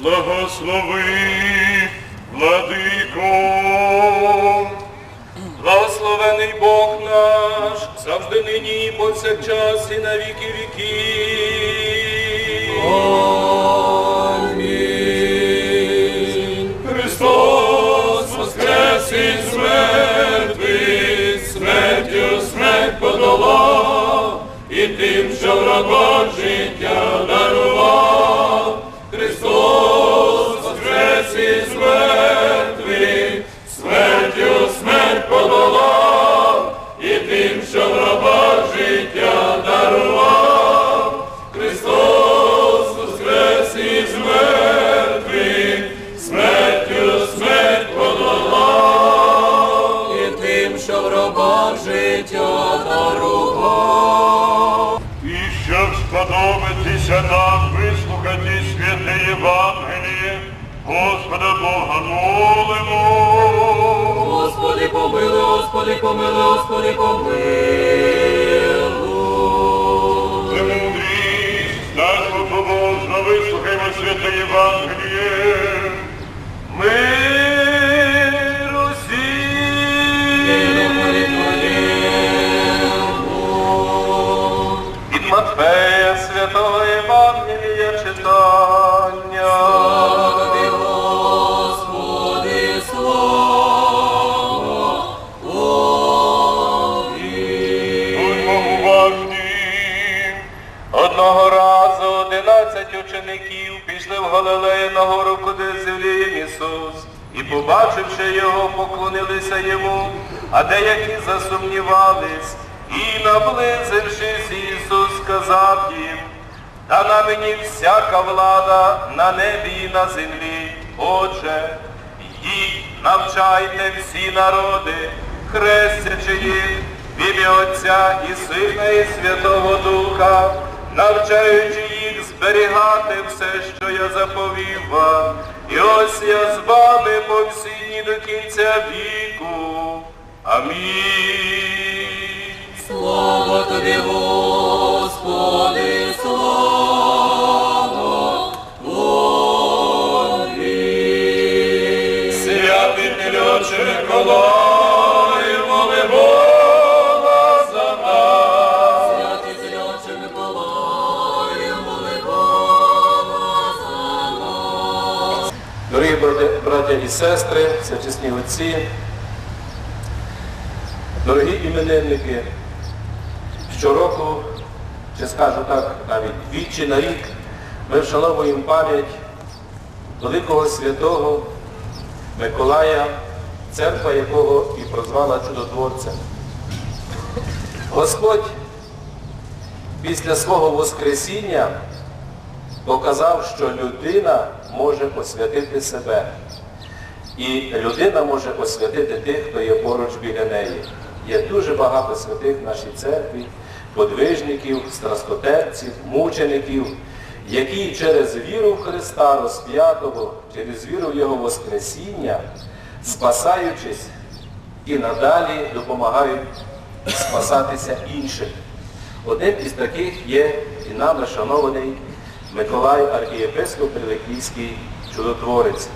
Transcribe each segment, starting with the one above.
Благослови, владико. Благословений Бог наш, завжди нині і повсякчас і на віки. Амінь. Христос воскрес мертвих, смертю смерть подолав, і тим, що в життя життя дарував. І щоб сподобатися нам вислухати святе Євангеліє, Господа Бога молимо. Господи, помилуй, Господи, помилуй, Господи, помилуй. Премудрість, нашого побожно вислухаймо святе Євангеліє. Мир одинадцять учеників пішли в Галилею на гору, куди з'являє Ісус. І побачивши його, поклонилися йому, а деякі засумнівались. І наблизившись, Ісус сказав їм, дана мені всяка влада на небі і на землі. Отже, йдіть, навчайте всі народи, хрестячи їх в ім'я Отця і Сина і Святого Духа, навчаючи зберігати все, що я заповів вам. І ось я з вами по всі дні до кінця віку. Амінь. Слава тобі, Господи, Тобі. Святий Пільоче Миколай, Дорогі браття і сестри, всечесні отці, дорогі іменинники, щороку, чи скажу так, навіть двічі на рік, ми вшановуємо пам'ять великого святого Миколая, церква якого і прозвала чудотворцем. Господь після свого Воскресіння показав, що людина може освятити себе. І людина може освятити тих, хто є поруч біля неї. Є дуже багато святих в нашій церкві, подвижників, страстотерпців, мучеників, які через віру в Христа розп'ятого, через віру в Його Воскресіння, спасаючись і надалі допомагають спасатися іншим. Одним із таких є і нами шанований Миколай архієпископ Приликійський чудотворець.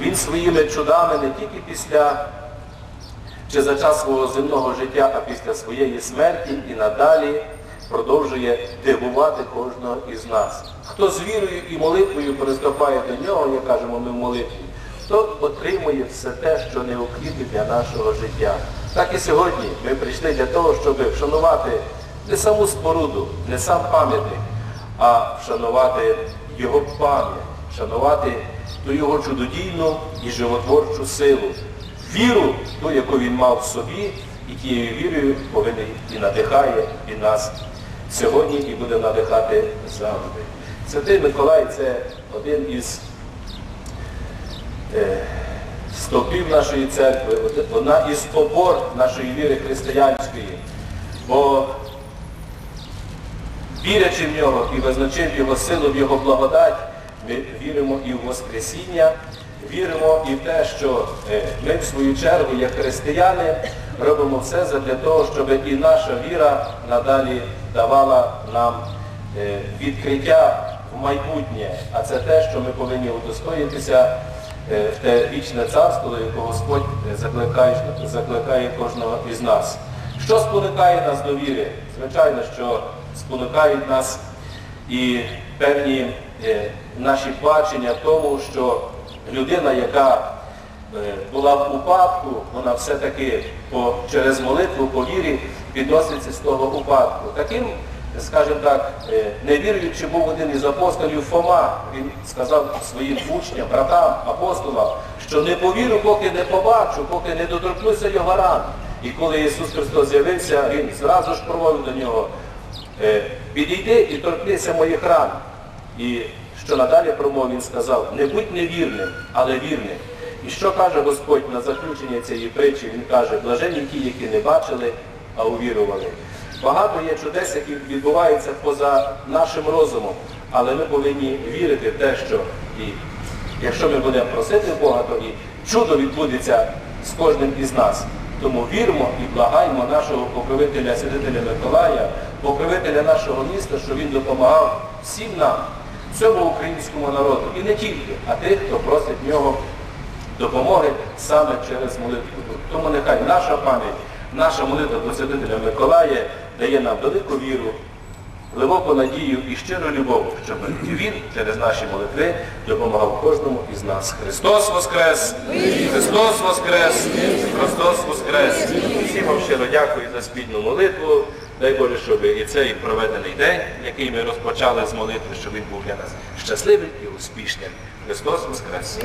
Він своїми чудами не тільки після чи за час свого земного життя, а після своєї смерті і надалі продовжує дивувати кожного із нас. Хто з вірою і молитвою приступає до нього, як кажемо ми в молитві, то отримує все те, що необхідне для нашого життя. Так і сьогодні ми прийшли для того, щоб вшанувати не саму споруду, не сам пам'ятник, а вшанувати його пам'ять, вшанувати ту його чудодійну і животворчу силу, віру, ту, яку він мав в собі, і тією вірою повинен і надихає і нас сьогодні і буде надихати завжди. Святий Миколай це один із е, стовпів нашої церкви, одна із опор нашої віри християнської. Бо вірячи в нього і визначив його силу, в його благодать, ми віримо і в Воскресіння, віримо і в те, що е, ми в свою чергу, як християни, робимо все для того, щоб і наша віра надалі давала нам е, відкриття в майбутнє, а це те, що ми повинні удостоїтися е, в те вічне царство, до якого Господь закликає, закликає кожного із нас. Що спонукає нас до віри? Звичайно, що спонукають нас і певні е, наші бачення в тому, що людина, яка е, була в упадку, вона все-таки через молитву, по вірі підноситься з того упадку. Таким, скажімо так, е, невіруючи був один із апостолів Фома. Він сказав своїм учням, братам, апостолам, що не повірю, поки не побачу, поки не доторкнуся його ран. І коли Ісус Христос з'явився, Він зразу ж промовив до нього, Підійди і торкнися моїх ран. І що надалі промов він сказав, не будь невірним, але вірним. І що каже Господь на заключення цієї притчі? Він каже, блаженні ті, які не бачили, а увірували. Багато є чудес, які відбуваються поза нашим розумом, але ми повинні вірити в те, що і якщо ми будемо просити Бога, то і чудо відбудеться з кожним із нас. Тому віримо і благаємо нашого покровителя, святителя Миколая, покровителя нашого міста, щоб він допомагав всім нам, всьому українському народу. І не тільки, а тих, хто просить нього допомоги саме через молитву. Тому нехай наша пам'ять, наша молитва до святителя Миколая дає нам велику віру, глибоку надію і щиру любов, щоб він через наші молитви допомагав кожному із нас. Христос Воскрес! Христос Воскрес! Христос Воскрес! Вам щиро дякую за спільну молитву. Дай Боже, щоб і цей проведений день, який ми розпочали з молитви, щоб він був для нас щасливим і успішним. Христос Воскрес!